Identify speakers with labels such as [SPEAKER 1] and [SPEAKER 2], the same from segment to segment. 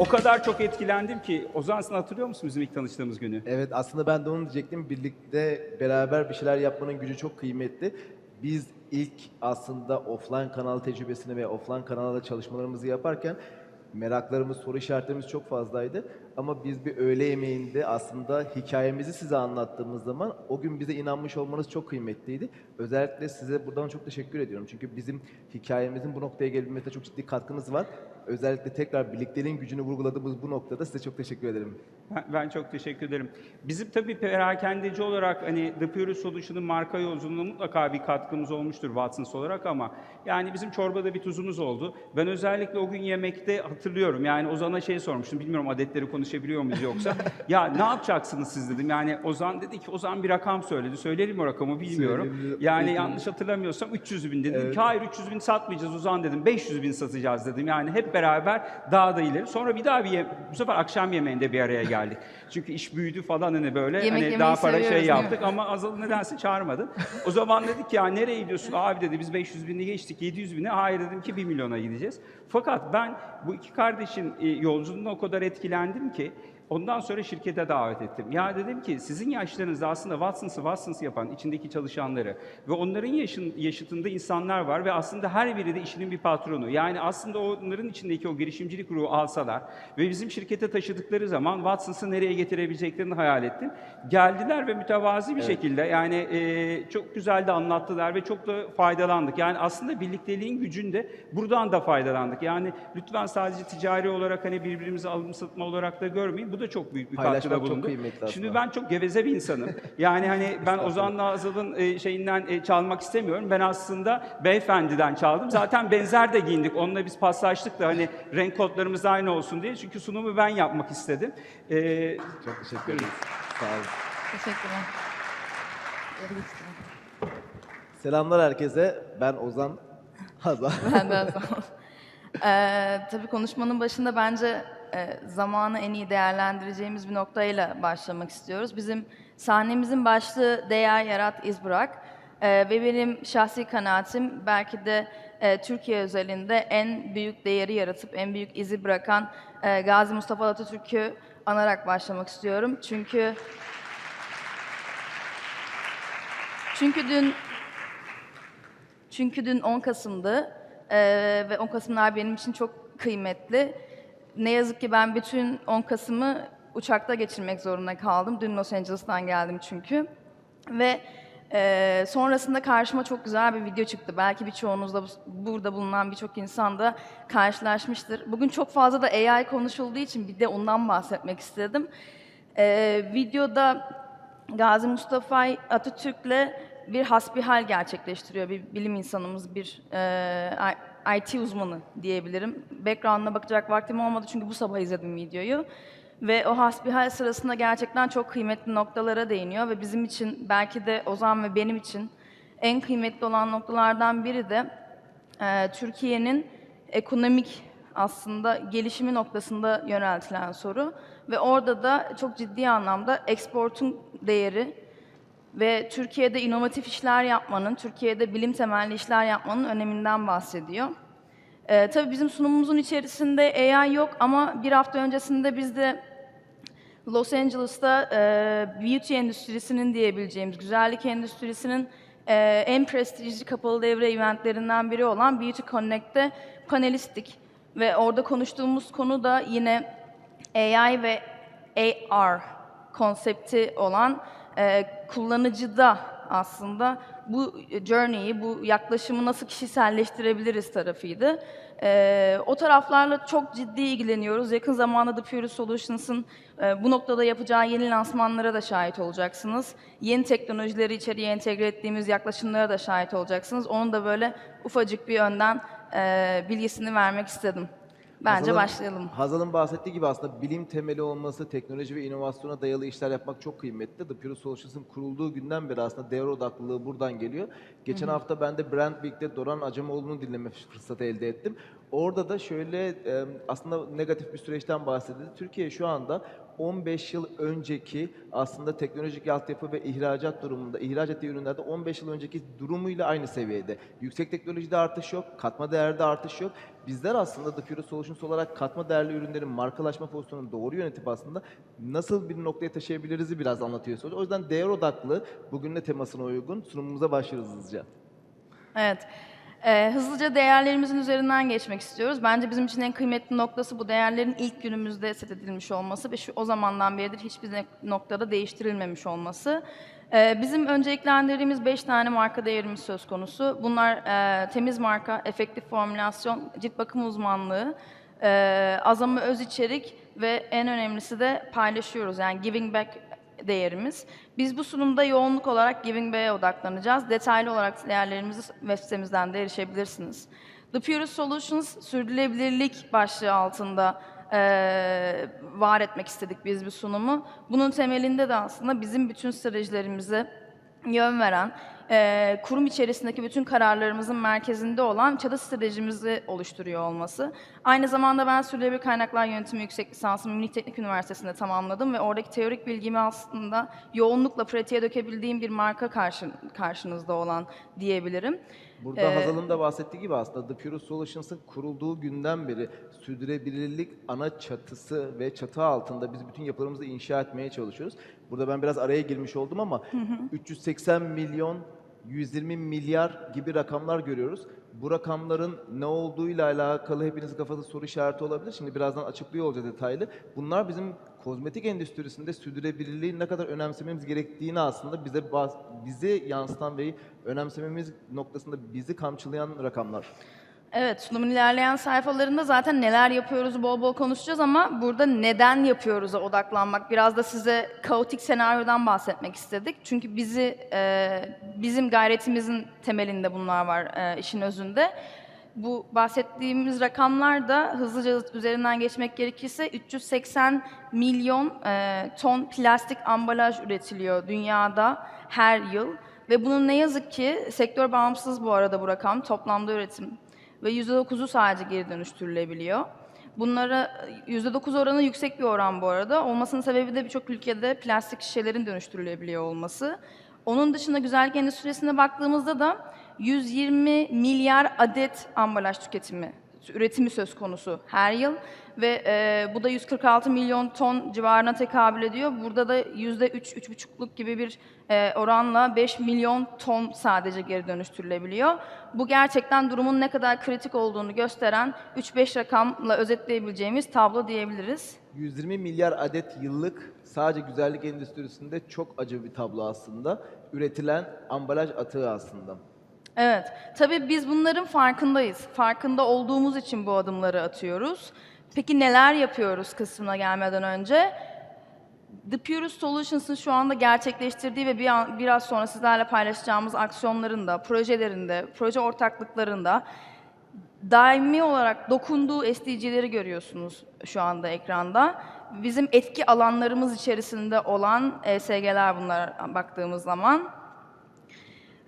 [SPEAKER 1] O kadar çok etkilendim ki Ozan sen hatırlıyor musun bizim ilk tanıştığımız günü?
[SPEAKER 2] Evet aslında ben de onu diyecektim. Birlikte beraber bir şeyler yapmanın gücü çok kıymetli. Biz ilk aslında offline kanal tecrübesini ve offline kanalda çalışmalarımızı yaparken meraklarımız, soru işaretlerimiz çok fazlaydı. Ama biz bir öğle yemeğinde aslında hikayemizi size anlattığımız zaman o gün bize inanmış olmanız çok kıymetliydi. Özellikle size buradan çok teşekkür ediyorum. Çünkü bizim hikayemizin bu noktaya gelebilmesine çok ciddi katkınız var. Özellikle tekrar birlikteliğin gücünü vurguladığımız bu noktada size çok teşekkür ederim.
[SPEAKER 1] Ben, ben çok teşekkür ederim. Bizim tabii perakendeci olarak hani The Pure Solution'ın marka yolculuğuna mutlaka bir katkımız olmuştur Watsons olarak ama yani bizim çorbada bir tuzumuz oldu. Ben özellikle o gün yemekte hatırlıyorum. Yani Ozan'a şey sormuştum. Bilmiyorum adetleri konuşabiliyor muyuz yoksa. ya ne yapacaksınız siz dedim. Yani Ozan dedi ki Ozan bir rakam söyledi. Söyleyelim o rakamı bilmiyorum. Yani yanlış hatırlamıyorsam 300 bin dedim.
[SPEAKER 2] Evet.
[SPEAKER 1] Ki hayır 300 bin satmayacağız Ozan dedim. 500 bin satacağız dedim. Yani hep beraber daha da ileri. Sonra bir daha bir ye- bu sefer akşam yemeğinde bir araya geldik. Çünkü iş büyüdü falan hani böyle
[SPEAKER 3] Yemek
[SPEAKER 1] hani daha para şey yaptık ama Azal nedense çağırmadı. O zaman dedik ya nereye gidiyorsun abi dedi biz 500 bini geçtik 700 bine. Hayır dedim ki 1 milyona gideceğiz. Fakat ben bu iki kardeşin e, yolculuğuna o kadar etkilendim ki Ondan sonra şirkete davet ettim. Ya dedim ki sizin yaşlarınızda aslında Watson's'ı Watsons yapan içindeki çalışanları ve onların yaşın, yaşıtında insanlar var ve aslında her biri de işinin bir patronu. Yani aslında onların içindeki o girişimcilik ruhu alsalar ve bizim şirkete taşıdıkları zaman Watson's'ı nereye getirebileceklerini hayal ettim. Geldiler ve mütevazi bir şekilde yani e, çok güzel de anlattılar ve çok da faydalandık. Yani aslında birlikteliğin gücünde buradan da faydalandık. Yani lütfen sadece ticari olarak hani birbirimizi alım satma olarak da görmeyin. Bu da çok büyük bir
[SPEAKER 2] Paylaşmak
[SPEAKER 1] katkıda
[SPEAKER 2] çok
[SPEAKER 1] bulundu.
[SPEAKER 2] kıymetli aslında.
[SPEAKER 1] Şimdi ben çok geveze bir insanım. Yani hani ben Ozan Nazıl'ın e, şeyinden e, çalmak istemiyorum. Ben aslında beyefendiden çaldım. Zaten benzer de giyindik. Onunla biz paslaştık da hani renk kodlarımız aynı olsun diye. Çünkü sunumu ben yapmak istedim. E,
[SPEAKER 2] Çok teşekkür ederiz. Sağ olun.
[SPEAKER 3] Teşekkürler.
[SPEAKER 2] Selamlar herkese. Ben Ozan Hazan.
[SPEAKER 3] Benden sağ ol. Ee, tabii konuşmanın başında bence e, zamanı en iyi değerlendireceğimiz bir noktayla başlamak istiyoruz. Bizim sahnemizin başlığı değer yarat iz bırak. Ee, ve benim şahsi kanaatim belki de e, Türkiye özelinde en büyük değeri yaratıp en büyük izi bırakan e, Gazi Mustafa Atatürk'ü anarak başlamak istiyorum. Çünkü çünkü dün çünkü dün 10 Kasım'dı eee, ve 10 Kasımlar benim için çok kıymetli. Ne yazık ki ben bütün 10 Kasım'ı uçakta geçirmek zorunda kaldım. Dün Los Angeles'tan geldim çünkü. Ve eee, sonrasında karşıma çok güzel bir video çıktı. Belki birçoğunuz da bu- burada bulunan birçok insan da karşılaşmıştır. Bugün çok fazla da AI konuşulduğu için bir de ondan bahsetmek istedim. Eee, videoda Gazi Mustafa Atatürk'le bir hasbihal gerçekleştiriyor. Bir bilim insanımız, bir e, IT uzmanı diyebilirim. Background'ına bakacak vaktim olmadı çünkü bu sabah izledim videoyu. Ve o hasbihal sırasında gerçekten çok kıymetli noktalara değiniyor ve bizim için belki de Ozan ve benim için en kıymetli olan noktalardan biri de e, Türkiye'nin ekonomik aslında gelişimi noktasında yöneltilen soru ve orada da çok ciddi anlamda eksportun değeri ve Türkiye'de inovatif işler yapmanın, Türkiye'de bilim temelli işler yapmanın öneminden bahsediyor. Ee, tabii bizim sunumumuzun içerisinde AI yok ama bir hafta öncesinde biz de Los Angeles'ta e, beauty endüstrisinin diyebileceğimiz, güzellik endüstrisinin e, en prestijli kapalı devre eventlerinden biri olan Beauty Connect'te panelisttik. Ve orada konuştuğumuz konu da yine AI ve AR konsepti olan e, kullanıcıda aslında bu journey'i, bu yaklaşımı nasıl kişiselleştirebiliriz tarafıydı. E, o taraflarla çok ciddi ilgileniyoruz. Yakın zamanda The Pure Solutions'ın e, bu noktada yapacağı yeni lansmanlara da şahit olacaksınız. Yeni teknolojileri içeriye entegre ettiğimiz yaklaşımlara da şahit olacaksınız. Onun da böyle ufacık bir önden e, bilgisini vermek istedim. Bence
[SPEAKER 2] Hazal'ın-
[SPEAKER 3] başlayalım.
[SPEAKER 2] Hazal'ın bahsettiği gibi aslında bilim temeli olması, teknoloji ve inovasyona dayalı işler yapmak çok kıymetli. The Pure Solutions'ın kurulduğu günden beri aslında devre odaklılığı buradan geliyor. Geçen hafta ben de Brand Week'te Doran Acemoğlu'nu dinleme fırsatı elde ettim. Orada da şöyle aslında negatif bir süreçten bahsedildi. Türkiye şu anda 15 yıl önceki aslında teknolojik altyapı ve ihracat durumunda, ihraç ettiği ürünlerde 15 yıl önceki durumuyla aynı seviyede. Yüksek teknolojide artış yok, katma değerde artış yok. Bizler aslında The Pure Solutions olarak katma değerli ürünlerin markalaşma pozisyonunu doğru yönetip aslında nasıl bir noktaya taşıyabiliriz'i biraz anlatıyorsunuz. O yüzden değer odaklı, bugün de temasına uygun sunumumuza başlıyoruz hızlıca.
[SPEAKER 3] Evet. Ee, hızlıca değerlerimizin üzerinden geçmek istiyoruz. Bence bizim için en kıymetli noktası bu değerlerin ilk günümüzde set edilmiş olması ve şu o zamandan beridir hiçbir noktada değiştirilmemiş olması. Ee, bizim önceliklendirdiğimiz 5 tane marka değerimiz söz konusu. Bunlar e, temiz marka, efektif formülasyon, cilt bakım uzmanlığı, e, azami öz içerik ve en önemlisi de paylaşıyoruz. Yani giving back değerimiz. Biz bu sunumda yoğunluk olarak Giving Back'e odaklanacağız. Detaylı olarak değerlerimizi web sitemizden de erişebilirsiniz. The Purest Solutions sürdürülebilirlik başlığı altında eee, var etmek istedik biz bir sunumu. Bunun temelinde de aslında bizim bütün stratejilerimize yön veren, eee, kurum içerisindeki bütün kararlarımızın merkezinde olan çatı stratejimizi oluşturuyor olması. Aynı zamanda ben Sürdürülebilir Kaynaklar Yönetimi yüksek lisansımı Münih Teknik Üniversitesi'nde tamamladım ve oradaki teorik bilgimi aslında yoğunlukla pratiğe dökebildiğim bir marka karşı, karşınızda olan diyebilirim.
[SPEAKER 2] Burada
[SPEAKER 3] Ee,
[SPEAKER 2] Hazal'ın da bahsettiği gibi aslında The Pure Solutions'ın kurulduğu günden beri sürdürülebilirlik ana çatısı ve çatı altında biz bütün yapılarımızı inşa etmeye çalışıyoruz. Burada ben biraz araya girmiş oldum ama 380 milyon 120 milyar gibi rakamlar görüyoruz. Bu rakamların ne olduğuyla alakalı hepinizin kafasında soru işareti olabilir. Şimdi birazdan açıklıyor olacağız detaylı. Bunlar bizim kozmetik endüstrisinde sürdürülebilirliği ne kadar önemsememiz gerektiğini aslında bize bizi yansıtan ve önemsememiz noktasında bizi kamçılayan rakamlar.
[SPEAKER 3] Evet, sunumun ilerleyen sayfalarında zaten neler yapıyoruz bol bol konuşacağız ama burada neden yapıyoruz'a odaklanmak, biraz da size kaotik senaryodan bahsetmek istedik. Çünkü bizi, e, bizim gayretimizin temelinde bunlar var e, işin özünde. Bu bahsettiğimiz rakamlar da hızlıca üzerinden geçmek gerekirse 380 milyon e, ton plastik ambalaj üretiliyor dünyada her yıl. Ve bunun ne yazık ki sektör bağımsız bu arada bu rakam toplamda üretim ve %9'u sadece geri dönüştürülebiliyor. Bunlara %9 oranı yüksek bir oran bu arada. Olmasının sebebi de birçok ülkede plastik şişelerin dönüştürülebiliyor olması. Onun dışında güzellik endüstrisine baktığımızda da 120 milyar adet ambalaj tüketimi, üretimi söz konusu her yıl ve e, bu da 146 milyon ton civarına tekabül ediyor. Burada da %3-3,5'luk gibi bir e, oranla 5 milyon ton sadece geri dönüştürülebiliyor. Bu gerçekten durumun ne kadar kritik olduğunu gösteren 3-5 rakamla özetleyebileceğimiz tablo diyebiliriz.
[SPEAKER 2] 120 milyar adet yıllık sadece güzellik endüstrisinde çok acı bir tablo aslında. Üretilen ambalaj atığı aslında.
[SPEAKER 3] Evet, tabii biz bunların farkındayız. Farkında olduğumuz için bu adımları atıyoruz. Peki neler yapıyoruz kısmına gelmeden önce? The Purest Solutions'ın şu anda gerçekleştirdiği ve bir an, biraz sonra sizlerle paylaşacağımız aksiyonlarında, projelerinde, proje ortaklıklarında daimi olarak dokunduğu SDG'leri görüyorsunuz şu anda ekranda. Bizim etki alanlarımız içerisinde olan ESG'ler bunlar baktığımız zaman.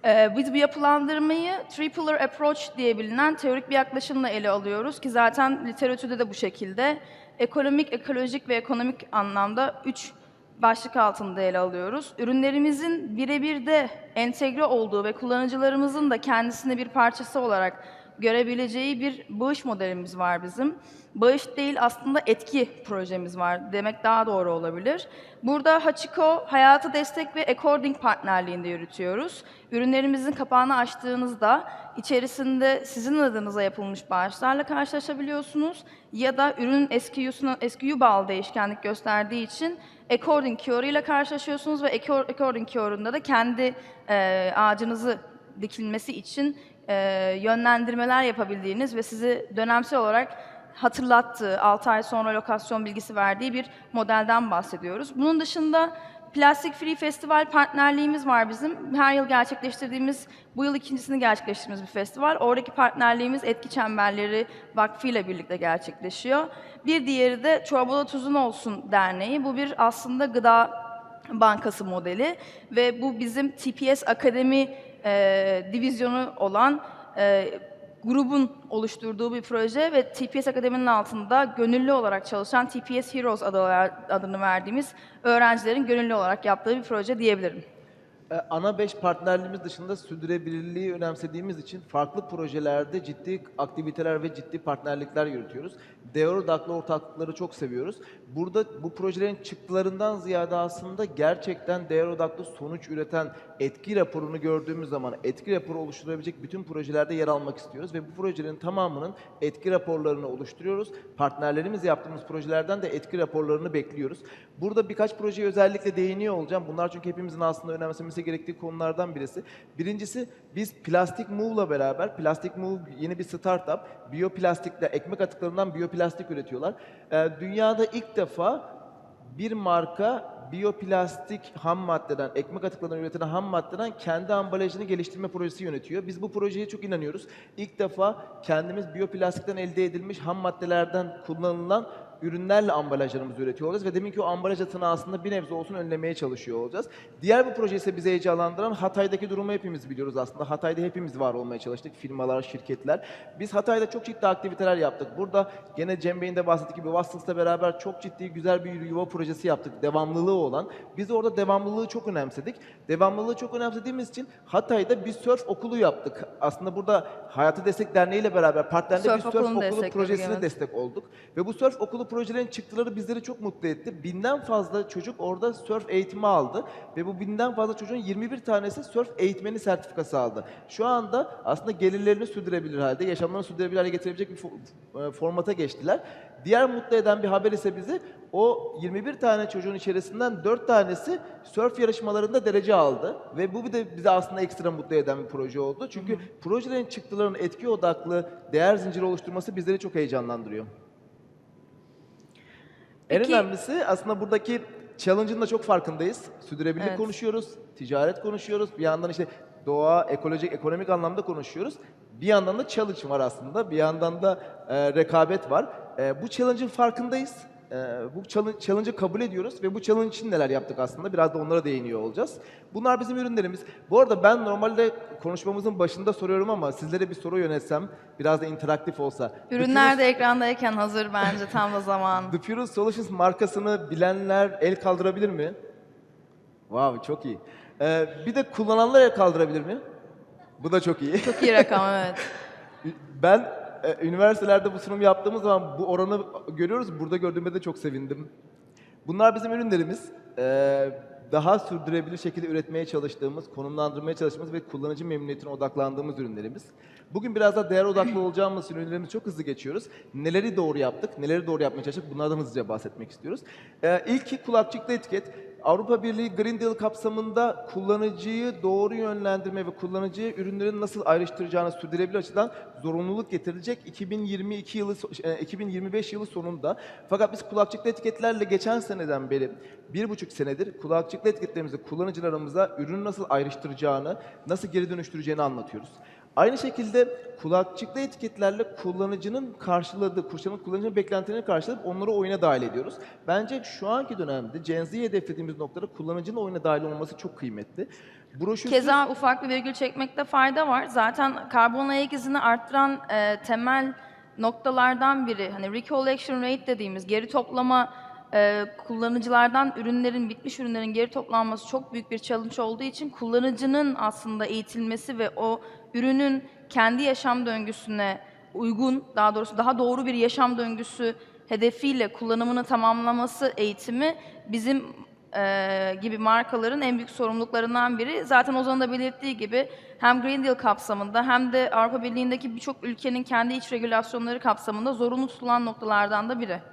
[SPEAKER 3] Ee, biz bu yapılandırmayı Three Approach diye bilinen teorik bir yaklaşımla ele alıyoruz ki zaten literatürde de bu şekilde. Ekonomik, ekolojik ve ekonomik anlamda üç başlık altında ele alıyoruz. Ürünlerimizin birebir de entegre olduğu ve kullanıcılarımızın da kendisini bir parçası olarak görebileceği bir bağış modelimiz var bizim. Bağış değil aslında etki projemiz var demek daha doğru olabilir. Burada Hachiko Hayatı Destek ve According partnerliğinde yürütüyoruz. Ürünlerimizin kapağını açtığınızda içerisinde sizin adınıza yapılmış bağışlarla karşılaşabiliyorsunuz ya da ürünün SKU bağlı değişkenlik gösterdiği için According Cure ile karşılaşıyorsunuz ve Accor- According Cure'unda da kendi e, ağacınızı dikilmesi için e, yönlendirmeler yapabildiğiniz ve sizi dönemsel olarak hatırlattığı, 6 ay sonra lokasyon bilgisi verdiği bir modelden bahsediyoruz. Bunun dışında Plastic Free Festival partnerliğimiz var bizim. Her yıl gerçekleştirdiğimiz, bu yıl ikincisini gerçekleştirdiğimiz bir festival. Oradaki partnerliğimiz Etki Çemberleri Vakfı ile birlikte gerçekleşiyor. Bir diğeri de Çorbada Tuzun Olsun Derneği. Bu bir aslında gıda bankası modeli ve bu bizim TPS Akademi e, divizyonu olan e, grubun oluşturduğu bir proje ve TPS Akademi'nin altında gönüllü olarak çalışan TPS Heroes adı, adını verdiğimiz öğrencilerin gönüllü olarak yaptığı bir proje diyebilirim.
[SPEAKER 2] Ee, Ana 5 partnerliğimiz dışında sürdürülebilirliği önemsediğimiz için farklı projelerde ciddi aktiviteler ve ciddi partnerlikler yürütüyoruz. Değer odaklı ortaklıkları çok seviyoruz. Burada bu projelerin çıktılarından ziyade aslında gerçekten değer odaklı sonuç üreten etki raporunu gördüğümüz zaman etki raporu oluşturabilecek bütün projelerde yer almak istiyoruz ve bu projelerin tamamının etki raporlarını oluşturuyoruz. Partnerlerimiz yaptığımız projelerden de etki raporlarını bekliyoruz. Burada birkaç projeye özellikle değiniyor olacağım. Bunlar çünkü hepimizin aslında önemsemesi gerektiği konulardan birisi. Birincisi biz Plastic Move'la beraber, Plastic Move yeni bir startup, biyoplastikle, ekmek atıklarından biyoplastik üretiyorlar. Ee, dünyada ilk defa bir marka biyoplastik ham maddeden, ekmek atıklarından üretilen ham maddeden kendi ambalajını geliştirme projesi yönetiyor. Biz bu projeye çok inanıyoruz. İlk defa kendimiz biyoplastikten elde edilmiş ham maddelerden kullanılan ürünlerle ambalajlarımızı üretiyor olacağız ve demin ki o ambalaj atını aslında bir nebze olsun önlemeye çalışıyor olacağız. Diğer bir proje ise bizi heyecanlandıran Hatay'daki durumu hepimiz biliyoruz aslında. Hatay'da hepimiz var olmaya çalıştık. Firmalar, şirketler. Biz Hatay'da çok ciddi aktiviteler yaptık. Burada gene Cem Bey'in de bahsettiği gibi Wassels'la beraber çok ciddi güzel bir yuva projesi yaptık. Devamlılığı olan. Biz orada devamlılığı çok önemsedik. Devamlılığı çok önemsediğimiz için Hatay'da bir sörf okulu yaptık. Aslında burada Hayatı Destek Derneği ile beraber partnerle
[SPEAKER 3] Sörf
[SPEAKER 2] bir sörf okulu projesine
[SPEAKER 3] evet.
[SPEAKER 2] destek olduk. Ve bu sörf okulu projelerin çıktıları bizleri çok mutlu etti. Binden fazla çocuk orada sörf eğitimi aldı. Ve bu binden fazla çocuğun 21 tanesi sörf eğitmeni sertifikası aldı. Şu anda aslında gelirlerini sürdürebilir halde, yaşamlarını sürdürebilir hale getirebilecek bir e, formata geçtiler. Diğer mutlu eden bir haber ise bizi o 21 tane çocuğun içerisinden 4 tanesi sörf yarışmalarında derece aldı. Ve bu bir de bizi aslında ekstra mutlu eden bir proje oldu. Çünkü projelerin çıktılarının etki odaklı değer zinciri oluşturması bizleri çok heyecanlandırıyor. En
[SPEAKER 3] Peki-
[SPEAKER 2] önemlisi aslında buradaki challenge'ın da çok farkındayız. Sürdürülebilirlik
[SPEAKER 3] Evet.
[SPEAKER 2] konuşuyoruz, ticaret konuşuyoruz. Bir yandan işte doğa, ekolojik, ekonomik anlamda konuşuyoruz. Bir yandan da challenge var aslında. Bir yandan da e, rekabet var. E, bu challenge'ın farkındayız. E, bu challenge- challenge'ı kabul ediyoruz ve bu challenge için neler yaptık aslında biraz da onlara değiniyor olacağız. Bunlar bizim ürünlerimiz. Bu arada ben normalde konuşmamızın başında soruyorum ama sizlere bir soru yönetsem biraz da interaktif olsa.
[SPEAKER 3] Ürünler de ekrandayken hazır bence tam da zaman.
[SPEAKER 2] The Pure Solutions markasını bilenler el kaldırabilir mi? Wow, çok iyi. Ee, bir de kullananlar el kaldırabilir mi? Bu da çok iyi.
[SPEAKER 3] Çok iyi rakam evet.
[SPEAKER 2] Ben e, üniversitelerde bu sunum yaptığımız zaman bu oranı görüyoruz. Burada gördüğümde de çok sevindim. Bunlar bizim ürünlerimiz. Ee, daha sürdürülebilir şekilde üretmeye çalıştığımız, konumlandırmaya çalıştığımız ve kullanıcı memnuniyetine odaklandığımız ürünlerimiz. Bugün biraz daha değer odaklı olacağımız için ürünlerimizi çok hızlı geçiyoruz. Neleri doğru yaptık, neleri doğru yapmaya çalıştık bunlardan hızlıca bahsetmek istiyoruz. Ee, ilki kulakçıklı etiket. Avrupa Birliği Green Deal kapsamında kullanıcıyı doğru yönlendirme ve kullanıcıyı ürünlerin nasıl ayrıştıracağını sürdürülebilir açıdan zorunluluk getirilecek 2022 yılı e, 2025 yılı sonunda. Fakat biz kulakçıklı etiketlerle geçen seneden beri bir buçuk senedir kulakçıklı etiketlerimizi kullanıcılarımıza ürünü nasıl ayrıştıracağını, nasıl geri dönüştüreceğini anlatıyoruz. Aynı şekilde kulakçıklı etiketlerle kullanıcının karşıladığı, kurşanın kullanıcının beklentilerini karşılayıp onları oyuna dahil ediyoruz. Bence şu anki dönemde Gen Z'ye hedeflediğimiz noktada kullanıcının oyuna dahil olması çok kıymetli. Broşürsüz-
[SPEAKER 3] Keza ufak bir virgül çekmekte fayda var. Zaten karbon ayak izini arttıran e, temel noktalardan biri hani recollection rate dediğimiz geri toplama e, kullanıcılardan ürünlerin bitmiş ürünlerin geri toplanması çok büyük bir challenge olduğu için kullanıcının aslında eğitilmesi ve o ürünün kendi yaşam döngüsüne uygun daha doğrusu daha doğru bir yaşam döngüsü hedefiyle kullanımını tamamlaması eğitimi bizim e, gibi markaların en büyük sorumluluklarından biri. Zaten Ozan'ın da belirttiği gibi hem Green Deal kapsamında hem de Avrupa Birliği'ndeki birçok ülkenin kendi iç regülasyonları kapsamında zorunlu tutulan noktalardan da biri.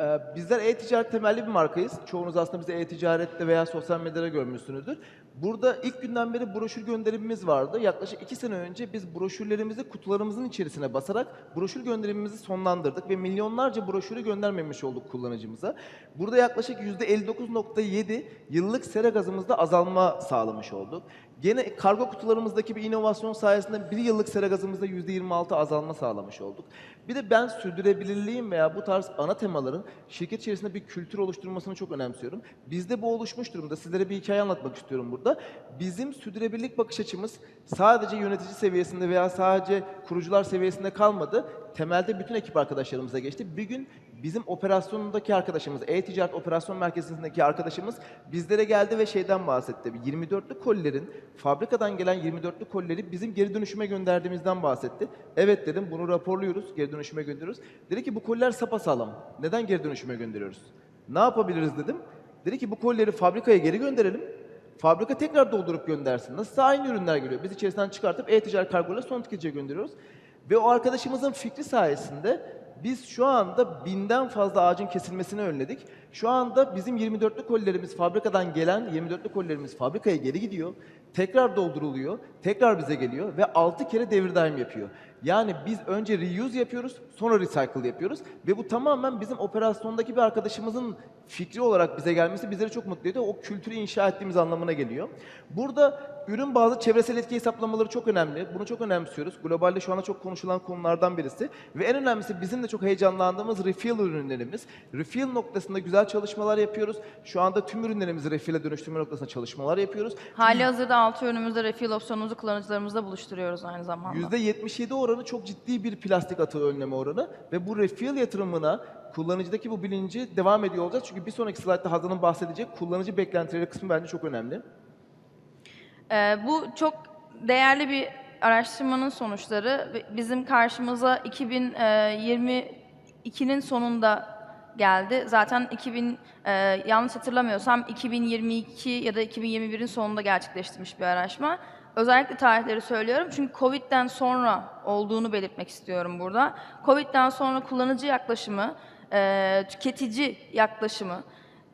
[SPEAKER 2] Ee, Bizler e-ticaret temelli bir markayız. Çoğunuz aslında bizi e-ticarette veya sosyal medyada görmüşsünüzdür. Burada ilk günden beri broşür gönderimimiz vardı. Yaklaşık iki sene önce biz broşürlerimizi kutularımızın içerisine basarak broşür gönderimimizi sonlandırdık ve milyonlarca broşürü göndermemiş olduk kullanıcımıza. Burada yaklaşık %59.7 yıllık sera gazımızda azalma sağlamış olduk. Gene kargo kutularımızdaki bir inovasyon sayesinde bir yıllık sera gazımızda %26 azalma sağlamış olduk. Bir de ben sürdürülebilirliğin veya bu tarz ana temaların şirket içerisinde bir kültür oluşturmasını çok önemsiyorum. Bizde bu oluşmuş durumda. Sizlere bir hikaye anlatmak istiyorum burada. Bizim sürdürülebilirlik bakış açımız sadece yönetici seviyesinde veya sadece kurucular seviyesinde kalmadı. Temelde bütün ekip arkadaşlarımıza geçti. Bir gün bizim operasyonundaki arkadaşımız, e-ticaret operasyon merkezindeki arkadaşımız bizlere geldi ve şeyden bahsetti. 24'lü kolilerin, fabrikadan gelen 24'lü kolileri bizim geri dönüşüme gönderdiğimizden bahsetti. Evet dedim, bunu raporluyoruz, geri dönüşüme gönderiyoruz. Dedi ki bu koliler sapasağlam. Neden geri dönüşüme gönderiyoruz? Ne yapabiliriz dedim. Dedi ki bu kolileri fabrikaya geri gönderelim. Fabrika tekrar doldurup göndersin. Nasılsa aynı ürünler geliyor. Biz içerisinden çıkartıp e-ticaret kargoyla son tüketiciye gönderiyoruz. Ve o arkadaşımızın fikri sayesinde biz şu anda binden fazla ağacın kesilmesini önledik. Şu anda bizim 24'lü kolilerimiz fabrikadan gelen 24'lü kolilerimiz fabrikaya geri gidiyor. Tekrar dolduruluyor, tekrar bize geliyor ve 6 kere devir daim yapıyor. Yani biz önce reuse yapıyoruz, sonra recycle yapıyoruz ve bu tamamen bizim operasyondaki bir arkadaşımızın fikri olarak bize gelmesi bizleri çok mutlu ediyor. O kültürü inşa ettiğimiz anlamına geliyor. Burada ürün bazı çevresel etki hesaplamaları çok önemli. Bunu çok önemsiyoruz. Globalde şu anda çok konuşulan konulardan birisi. Ve en önemlisi bizim de çok heyecanlandığımız refill ürünlerimiz. Refill noktasında güzel çalışmalar yapıyoruz. Şu anda tüm ürünlerimizi refill'e dönüştürme noktasında çalışmalar yapıyoruz.
[SPEAKER 3] Hali hazırda altı ürünümüzde refill opsiyonumuzu kullanıcılarımızla buluşturuyoruz aynı zamanda.
[SPEAKER 2] %77 oranı çok ciddi bir plastik atığı önleme oranı ve bu refill yatırımına kullanıcıdaki bu bilinci devam ediyor olacağız. Çünkü bir sonraki slaytta Hazan'ın bahsedecek kullanıcı beklentileri kısmı bence çok önemli.
[SPEAKER 3] Ee, bu çok değerli bir araştırmanın sonuçları. Bizim karşımıza 2022'nin sonunda geldi. Zaten 2000 e, yanlış hatırlamıyorsam 2022 ya da 2021'in sonunda gerçekleştirilmiş bir araştırma. Özellikle tarihleri söylüyorum çünkü Covid'den sonra olduğunu belirtmek istiyorum burada. Covid'den sonra kullanıcı yaklaşımı, e, tüketici yaklaşımı,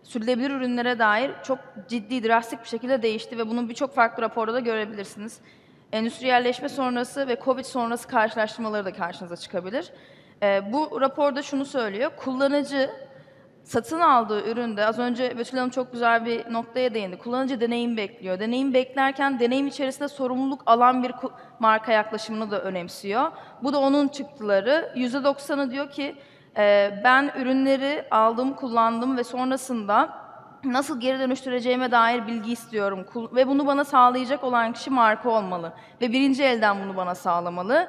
[SPEAKER 3] sürdürülebilir ürünlere dair çok ciddi, drastik bir şekilde değişti ve bunu birçok farklı raporda da görebilirsiniz. Endüstriyelleşme sonrası ve Covid sonrası karşılaştırmaları da karşınıza çıkabilir. Ee, bu raporda şunu söylüyor, kullanıcı satın aldığı üründe, az önce Betül Hanım çok güzel bir noktaya değindi, kullanıcı deneyim bekliyor. Deneyim beklerken deneyim içerisinde sorumluluk alan bir marka yaklaşımını da önemsiyor. Bu da onun çıktıları. %90'ı diyor ki, e, ben ürünleri aldım, kullandım ve sonrasında nasıl geri dönüştüreceğime dair bilgi istiyorum ve bunu bana sağlayacak olan kişi marka olmalı ve birinci elden bunu bana sağlamalı.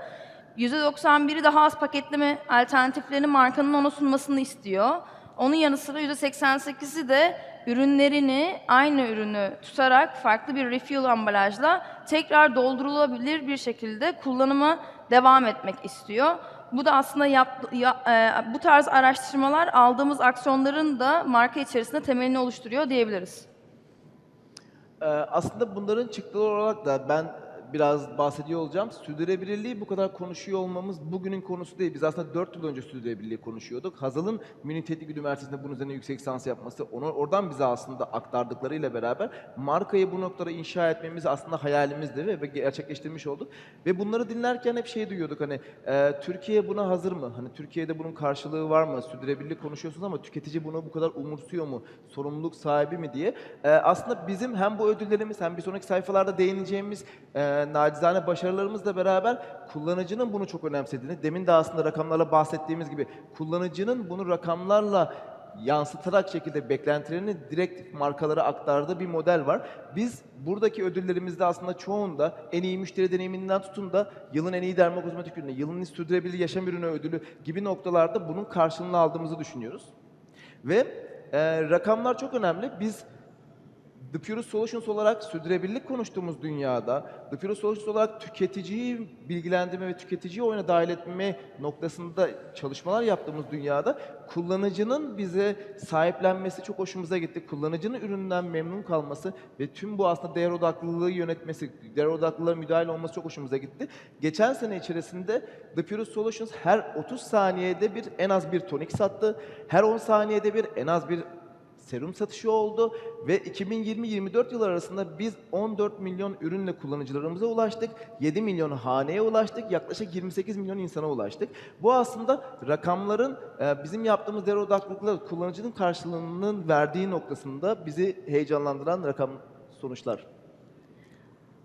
[SPEAKER 3] %91'i daha az paketleme alternatiflerini markanın ona sunmasını istiyor. Onun yanı sıra %88'i de ürünlerini aynı ürünü tutarak farklı bir refill ambalajla tekrar doldurulabilir bir şekilde kullanıma devam etmek istiyor. Bu da aslında yap, ya- e, bu tarz araştırmalar aldığımız aksiyonların da marka içerisinde temelini oluşturuyor diyebiliriz.
[SPEAKER 2] Ee, aslında bunların çıktıları olarak da ben biraz bahsediyor olacağım. Sürdürülebilirliği bu kadar konuşuyor olmamız bugünün konusu değil. Biz aslında 4 yıl önce sürdürülebilirliği konuşuyorduk. Hazal'ın Münih Teknik Üniversitesi'nde bunun üzerine yüksek lisans yapması, onu oradan bize aslında aktardıklarıyla beraber markayı bu noktada inşa etmemiz aslında hayalimizdi ve gerçekleştirmiş olduk. Ve bunları dinlerken hep şey duyuyorduk hani e, Türkiye buna hazır mı? Hani Türkiye'de bunun karşılığı var mı? Sürdürülebilirlik konuşuyorsunuz ama tüketici bunu bu kadar umursuyor mu? Sorumluluk sahibi mi diye. E, aslında bizim hem bu ödüllerimiz hem bir sonraki sayfalarda değineceğimiz e, nacizane başarılarımızla beraber kullanıcının bunu çok önemsediğini, demin de aslında rakamlarla bahsettiğimiz gibi kullanıcının bunu rakamlarla yansıtarak şekilde beklentilerini direkt markalara aktardığı bir model var. Biz buradaki ödüllerimizde aslında çoğunda en iyi müşteri deneyiminden tutun da yılın en iyi dermokozmetik ürünü, yılın sürdürülebilir yaşam ürünü ödülü gibi noktalarda bunun karşılığını aldığımızı düşünüyoruz. Ve e, rakamlar çok önemli. Biz The Purist Solutions olarak sürdürülebilirlik konuştuğumuz dünyada, The Purist Solutions olarak tüketiciyi bilgilendirme ve tüketiciyi oyuna dahil etme noktasında çalışmalar yaptığımız dünyada kullanıcının bize sahiplenmesi çok hoşumuza gitti. Kullanıcının üründen memnun kalması ve tüm bu aslında değer odaklılığı yönetmesi, değer odaklılığa müdahil olması çok hoşumuza gitti. Geçen sene içerisinde The Purist Solutions her 30 saniyede bir en az bir tonik sattı. Her 10 saniyede bir en az bir serum satışı oldu ve 2020-24 yıl arasında biz 14 milyon ürünle kullanıcılarımıza ulaştık. 7 milyon haneye ulaştık. Yaklaşık 28 milyon insana ulaştık. Bu aslında rakamların e, bizim yaptığımız değer odaklılıkla kullanıcının karşılığının verdiği noktasında bizi heyecanlandıran rakam sonuçlar.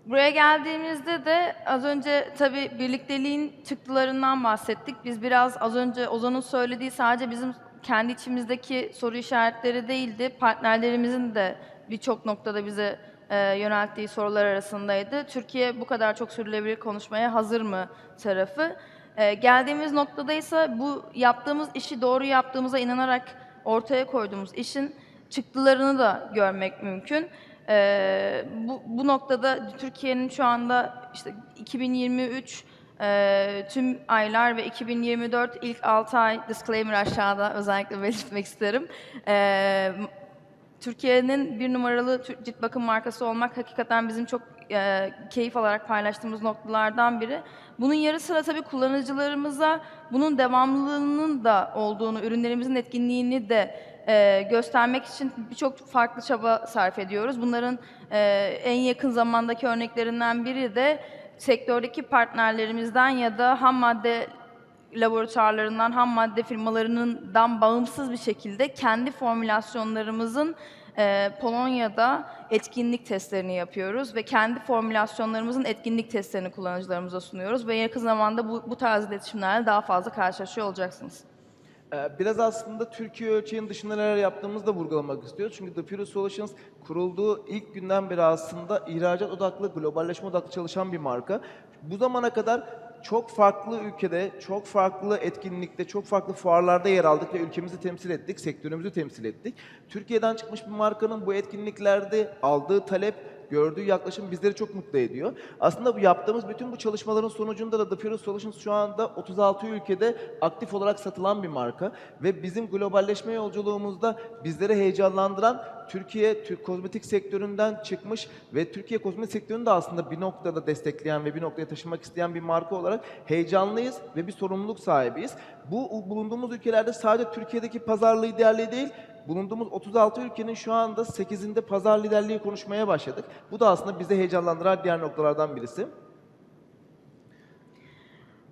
[SPEAKER 3] Buraya geldiğimizde de az önce tabii birlikteliğin çıktılarından bahsettik. Biz biraz az önce Ozan'ın söylediği sadece bizim kendi içimizdeki soru işaretleri değildi. Partnerlerimizin de birçok noktada bize e, yönelttiği sorular arasındaydı. Türkiye bu kadar çok sürdürülebilir konuşmaya hazır mı tarafı. E, geldiğimiz noktada ise bu yaptığımız işi doğru yaptığımıza inanarak ortaya koyduğumuz işin çıktılarını da görmek mümkün. Ee, bu, bu noktada Türkiye'nin şu anda işte 2023 e, tüm aylar ve 2024 ilk 6 ay disclaimer aşağıda özellikle belirtmek isterim. Ee, Türkiye'nin bir numaralı cilt bakım markası olmak hakikaten bizim çok e, keyif alarak paylaştığımız noktalardan biri. Bunun yarı sıra tabii kullanıcılarımıza bunun devamlılığının da olduğunu, ürünlerimizin etkinliğini de e, göstermek için birçok farklı çaba sarf ediyoruz. Bunların e, en yakın zamandaki örneklerinden biri de sektördeki partnerlerimizden ya da ham madde laboratuvarlarından, ham madde firmalarından bağımsız bir şekilde kendi formülasyonlarımızın e, Polonya'da etkinlik testlerini yapıyoruz ve kendi formülasyonlarımızın etkinlik testlerini kullanıcılarımıza sunuyoruz ve yakın zamanda bu, bu tarz iletişimlerle daha fazla karşılaşıyor olacaksınız.
[SPEAKER 2] Ee, Biraz aslında Türkiye ölçeğinin dışında neler yaptığımızı da vurgulamak istiyoruz. Çünkü The Pure Solutions kurulduğu ilk günden beri aslında ihracat odaklı, globalleşme odaklı çalışan bir marka. Bu zamana kadar çok farklı ülkede, çok farklı etkinlikte, çok farklı fuarlarda yer aldık ve ülkemizi temsil ettik, sektörümüzü temsil ettik. Türkiye'den çıkmış bir markanın bu etkinliklerde aldığı talep, gördüğü yaklaşım bizleri çok mutlu ediyor. Aslında bu yaptığımız bütün bu çalışmaların sonucunda da The Pure Solutions şu anda 36 ülkede aktif olarak satılan bir marka ve bizim globalleşme yolculuğumuzda bizleri heyecanlandıran Türkiye Türk kozmetik sektöründen çıkmış ve Türkiye kozmetik sektörünü de aslında bir noktada destekleyen ve bir noktaya taşımak isteyen bir marka olarak heyecanlıyız ve bir sorumluluk sahibiyiz. Bu bulunduğumuz ülkelerde sadece Türkiye'deki pazar liderliği değil, bulunduğumuz 36 ülkenin şu anda 8'inde pazar liderliği konuşmaya başladık. Bu da aslında bizi heyecanlandıran diğer noktalardan birisi.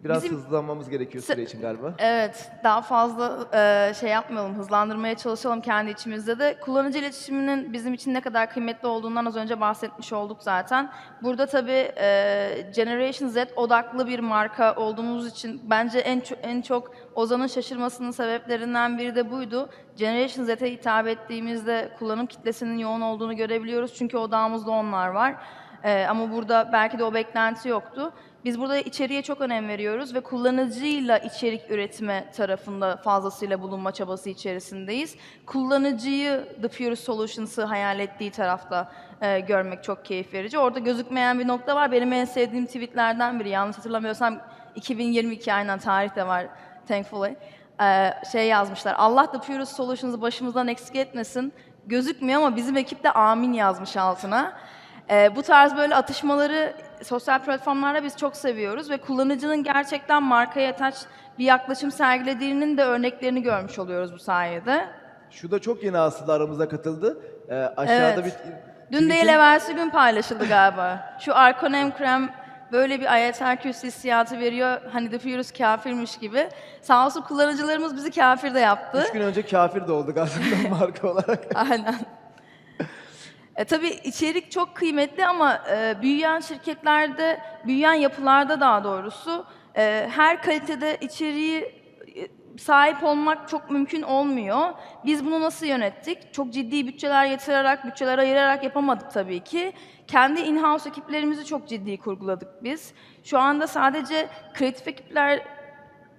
[SPEAKER 2] Biraz
[SPEAKER 3] Bizim-
[SPEAKER 2] hızlanmamız gerekiyor süre için galiba.
[SPEAKER 3] Evet, daha fazla e, şey yapmayalım, hızlandırmaya çalışalım kendi içimizde de. Kullanıcı iletişiminin bizim için ne kadar kıymetli olduğundan az önce bahsetmiş olduk zaten. Burada tabii e, Generation Z odaklı bir marka olduğumuz için bence en, ço- en çok Ozan'ın şaşırmasının sebeplerinden biri de buydu. Generation Z'e hitap ettiğimizde kullanım kitlesinin yoğun olduğunu görebiliyoruz çünkü odağımızda onlar var. Ee, ama burada belki de o beklenti yoktu. Biz burada içeriğe çok önem veriyoruz ve kullanıcıyla içerik üretme tarafında fazlasıyla bulunma çabası içerisindeyiz. Kullanıcıyı The Pure Solutions'ı hayal ettiği tarafta e, görmek çok keyif verici. Orada gözükmeyen bir nokta var. Benim en sevdiğim tweetlerden biri. Yanlış hatırlamıyorsam 2022 aynen tarih de var thankfully. Ee, şey yazmışlar. Allah The Pure Solutions'ı başımızdan eksik etmesin. Gözükmüyor ama bizim ekip de amin yazmış altına. Ee, bu tarz böyle atışmaları sosyal platformlarda biz çok seviyoruz ve kullanıcının gerçekten markaya taç bir yaklaşım sergilediğinin de örneklerini görmüş oluyoruz bu sayede.
[SPEAKER 2] Şu da çok yeni aslında aramıza katıldı. Ee, aşağıda
[SPEAKER 3] Evet.
[SPEAKER 2] bir
[SPEAKER 3] Dün değil evvelsi gün paylaşıldı galiba. Şu Arkonem krem böyle bir kürsü hissiyatı veriyor. Hani The Furious kafirmiş gibi. Sağ olsun kullanıcılarımız bizi kafir de yaptı.
[SPEAKER 2] Üç gün önce kafir de olduk aslında marka olarak.
[SPEAKER 3] Aynen. E, tabii içerik çok kıymetli ama e, büyüyen şirketlerde, büyüyen yapılarda daha doğrusu e, her kalitede içeriği e, sahip olmak çok mümkün olmuyor. Biz bunu nasıl yönettik? Çok ciddi bütçeler yatırarak, bütçeler ayırarak yapamadık tabii ki. Kendi in-house ekiplerimizi çok ciddi kurguladık biz. Şu anda sadece kreatif ekipler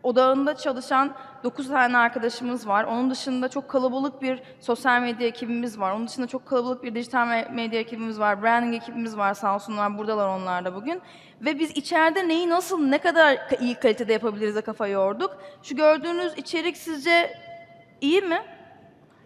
[SPEAKER 3] odağında çalışan 9 tane arkadaşımız var. Onun dışında çok kalabalık bir sosyal medya ekibimiz var. Onun dışında çok kalabalık bir dijital me- medya ekibimiz var. Branding ekibimiz var sağ olsunlar. Buradalar onlar da bugün. Ve biz içeride neyi nasıl, ne kadar ka- iyi kalitede yapabiliriz kafayı yorduk. Şu gördüğünüz içerik sizce iyi mi?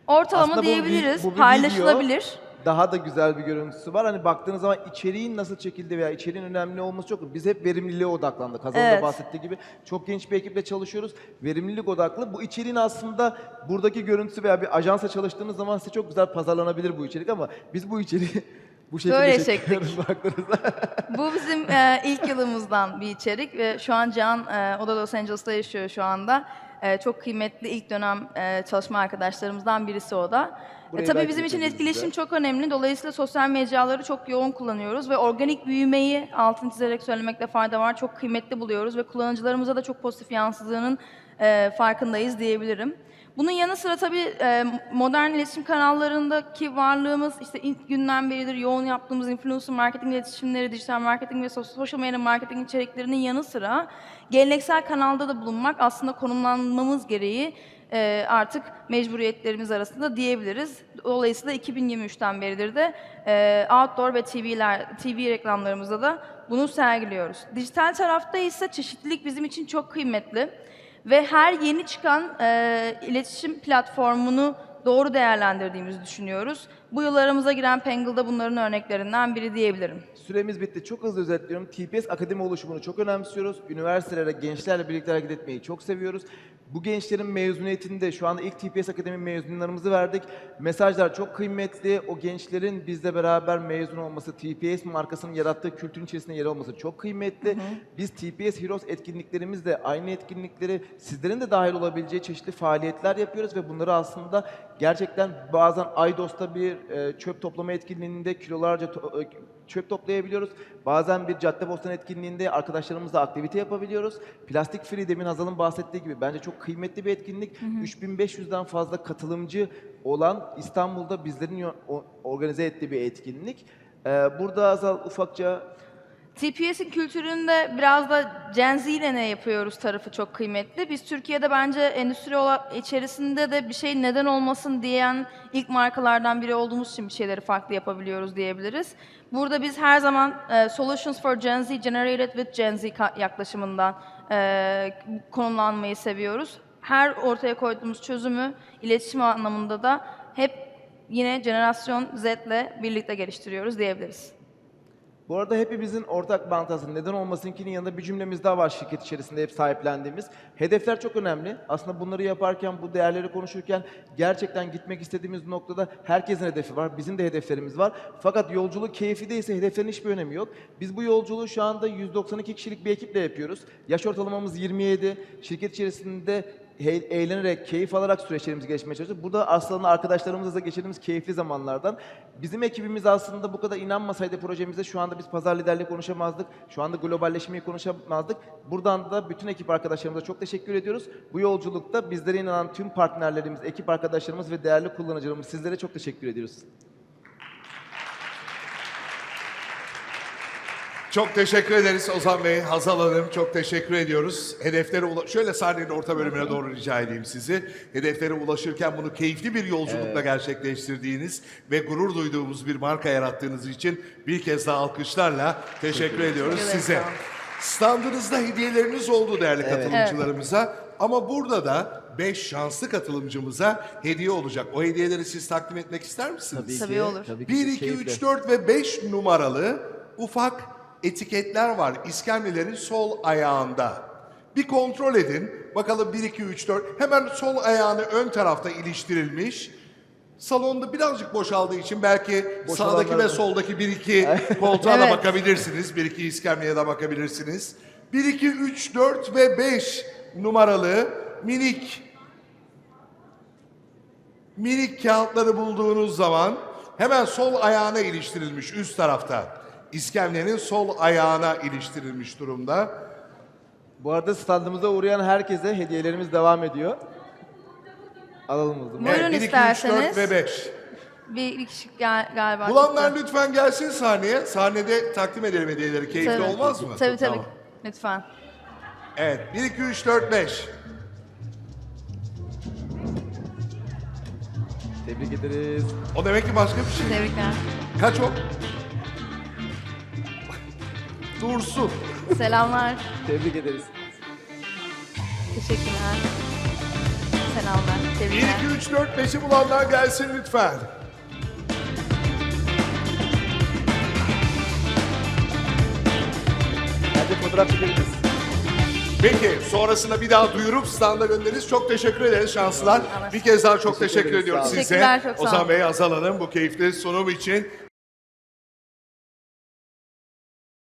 [SPEAKER 3] Ortalama
[SPEAKER 2] Aslında bu bir-
[SPEAKER 3] diyebiliriz.
[SPEAKER 2] bu bir
[SPEAKER 3] Paylaşılabilir.
[SPEAKER 2] Daha da güzel bir görüntüsü var. Hani baktığınız zaman içeriğin nasıl çekildiği veya içeriğin önemli olması çok. Biz hep verimliliğe odaklandık. Hazal'ın
[SPEAKER 3] Evet.
[SPEAKER 2] da bahsettiği gibi çok genç bir ekiple çalışıyoruz. Verimlilik odaklı. Bu içeriğin aslında buradaki görüntüsü veya bir ajansa çalıştığınız zaman size çok güzel pazarlanabilir bu içerik ama biz bu içeriği bu şekilde
[SPEAKER 3] Böyle
[SPEAKER 2] çekiyoruz baktığınızda.
[SPEAKER 3] Bu bizim e, ilk yılımızdan bir içerik ve şu an Can e, o da Los Angeles'ta yaşıyor şu anda. e, çok kıymetli ilk dönem e, çalışma arkadaşlarımızdan birisi o da. E, tabii bizim için etkileşim çok önemli. Dolayısıyla sosyal mecraları çok yoğun kullanıyoruz ve organik büyümeyi altını çizerek söylemekte fayda var. Çok kıymetli buluyoruz ve kullanıcılarımıza da çok pozitif yansıdığının e, farkındayız diyebilirim. Bunun yanı sıra tabii e, modern iletişim kanallarındaki varlığımız işte ilk günden beridir yoğun yaptığımız influencer marketing iletişimleri, dijital marketing ve social media marketing içeriklerinin yanı sıra geleneksel kanalda da bulunmak aslında konumlanmamız gereği e, artık mecburiyetlerimiz arasında diyebiliriz. Dolayısıyla 2023'ten beridir de e, outdoor ve TV'ler, TV reklamlarımızda da bunu sergiliyoruz. Dijital tarafta ise çeşitlilik bizim için çok kıymetli ve her yeni çıkan e, iletişim platformunu doğru değerlendirdiğimizi düşünüyoruz. Bu yıllarımıza giren Pengle da bunların örneklerinden biri diyebilirim.
[SPEAKER 2] Süremiz bitti. Çok hızlı özetliyorum. TPS Akademi oluşumunu çok önemsiyoruz. Üniversitelere, gençlerle birlikte hareket etmeyi çok seviyoruz. Bu gençlerin mezuniyetinde şu anda ilk TPS Akademi mezunlarımızı verdik. Mesajlar çok kıymetli. O gençlerin bizle beraber mezun olması, TPS markasının yarattığı kültürün içerisinde yer alması çok kıymetli. Biz TPS Heroes etkinliklerimizde aynı etkinlikleri sizlerin de dahil olabileceği çeşitli faaliyetler yapıyoruz ve bunları aslında gerçekten bazen Aydos'ta bir e, çöp toplama etkinliğinde kilolarca to- e, çöp toplayabiliyoruz. Bazen bir Caddebostan etkinliğinde arkadaşlarımızla aktivite yapabiliyoruz. Plastik Free demin Hazal'ın bahsettiği gibi bence çok kıymetli bir etkinlik. 3500'den fazla katılımcı olan İstanbul'da bizlerin organize ettiği bir etkinlik. Ee, burada Hazal ufakça
[SPEAKER 3] TPS'in kültüründe biraz da Gen Z ile ne yapıyoruz tarafı çok kıymetli. Biz Türkiye'de bence endüstri içerisinde de bir şey neden olmasın diyen ilk markalardan biri olduğumuz için bir şeyleri farklı yapabiliyoruz diyebiliriz. Burada biz her zaman e, Solutions for Gen Z, Generated with Gen Z yaklaşımından e, konumlanmayı seviyoruz. Her ortaya koyduğumuz çözümü iletişim anlamında da hep yine jenerasyon Z ile birlikte geliştiriyoruz diyebiliriz.
[SPEAKER 2] Bu arada hepimizin ortak bantası neden olmasınkinin yanında bir cümlemiz daha var şirket içerisinde hep sahiplendiğimiz. Hedefler çok önemli. Aslında bunları yaparken, bu değerleri konuşurken gerçekten gitmek istediğimiz noktada herkesin hedefi var. Bizim de hedeflerimiz var. Fakat yolculuk keyfi değilse hedeflerin hiçbir önemi yok. Biz bu yolculuğu şu anda 192 kişilik bir ekiple yapıyoruz. Yaş ortalamamız 27. Şirket içerisinde eğlenerek, keyif alarak süreçlerimizi geçmeye çalışıyoruz. Bu da aslında arkadaşlarımızla da geçirdiğimiz keyifli zamanlardan. Bizim ekibimiz aslında bu kadar inanmasaydı projemize şu anda biz pazar liderliği konuşamazdık. Şu anda globalleşmeyi konuşamazdık. Buradan da bütün ekip arkadaşlarımıza çok teşekkür ediyoruz. Bu yolculukta bizlere inanan tüm partnerlerimiz, ekip arkadaşlarımız ve değerli kullanıcılarımız sizlere çok teşekkür ediyoruz.
[SPEAKER 4] Çok teşekkür ederiz Ozan Bey, Hazal Hanım. Çok teşekkür ediyoruz. Hedeflere ula- şöyle sahnenin orta bölümüne doğru rica edeyim sizi. Hedeflere ulaşırken bunu keyifli bir yolculukla gerçekleştirdiğiniz ve gurur duyduğumuz bir marka yarattığınız için bir kez daha alkışlarla teşekkür ediyoruz
[SPEAKER 3] Teşekkür
[SPEAKER 4] size.
[SPEAKER 3] sağ olun.
[SPEAKER 4] Standınızda hediyeleriniz oldu değerli
[SPEAKER 2] Evet.
[SPEAKER 4] katılımcılarımıza. Ama burada da 5 şanslı katılımcımıza hediye olacak. O hediyeleri siz takdim etmek ister misiniz?
[SPEAKER 3] Tabii olur.
[SPEAKER 2] Tabii ki
[SPEAKER 4] 1,
[SPEAKER 2] çok
[SPEAKER 4] 2,
[SPEAKER 2] keyifli.
[SPEAKER 4] 3, 4 ve 5 numaralı ufak etiketler var iskemlelerin sol ayağında. Bir kontrol edin. Bakalım 1, 2, 3, 4. Hemen sol ayağını ön tarafta iliştirilmiş. Salonda birazcık boşaldığı için belki sağdaki ve
[SPEAKER 2] da-
[SPEAKER 4] soldaki 1, 2 koltuğa da
[SPEAKER 3] Evet.
[SPEAKER 4] bakabilirsiniz. 1, 2 iskemleye de bakabilirsiniz. 1, 2, 3, 4 ve 5 numaralı minik minik kağıtları bulduğunuz zaman hemen sol ayağına iliştirilmiş üst tarafta. İskemlenin sol ayağına iliştirilmiş durumda.
[SPEAKER 2] Bu arada standımıza uğrayan herkese hediyelerimiz devam ediyor. Alalım o zaman.
[SPEAKER 3] Buyurun
[SPEAKER 4] 1, 2, 3, 4
[SPEAKER 3] isterseniz.
[SPEAKER 4] ve 5.
[SPEAKER 3] Bir kişi gal- galiba.
[SPEAKER 4] Bulanlar lütfen gelsin sahneye. Sahnede takdim edelim hediyeleri. Keyifli
[SPEAKER 3] Tabii.
[SPEAKER 4] olmaz mı?
[SPEAKER 3] Tabii tabii.
[SPEAKER 4] Tamam.
[SPEAKER 3] Lütfen.
[SPEAKER 4] Evet. 1, 2, 3, 4, 5.
[SPEAKER 2] Tebrik ederiz.
[SPEAKER 4] O demek ki başka bir şey.
[SPEAKER 3] Tebrikler.
[SPEAKER 4] Kaç o? Dursun.
[SPEAKER 3] Selamlar.
[SPEAKER 2] Tebrik ederiz.
[SPEAKER 3] Teşekkürler. Selamlar.
[SPEAKER 4] 1,
[SPEAKER 3] Tebrikler.
[SPEAKER 4] 2, 3, 4, 5'i bulanlar gelsin lütfen.
[SPEAKER 2] Hadi fotoğraf çekebiliriz.
[SPEAKER 4] Peki sonrasında bir daha duyurup standa göndeririz. Çok teşekkür ederiz şanslılar. Bir kez daha çok
[SPEAKER 2] Teşekkür
[SPEAKER 4] ediyoruz size.
[SPEAKER 3] Teşekkürler, çok sağ
[SPEAKER 4] Ozan
[SPEAKER 3] olun.
[SPEAKER 4] Bey, Azal Hanım bu keyifli sunum için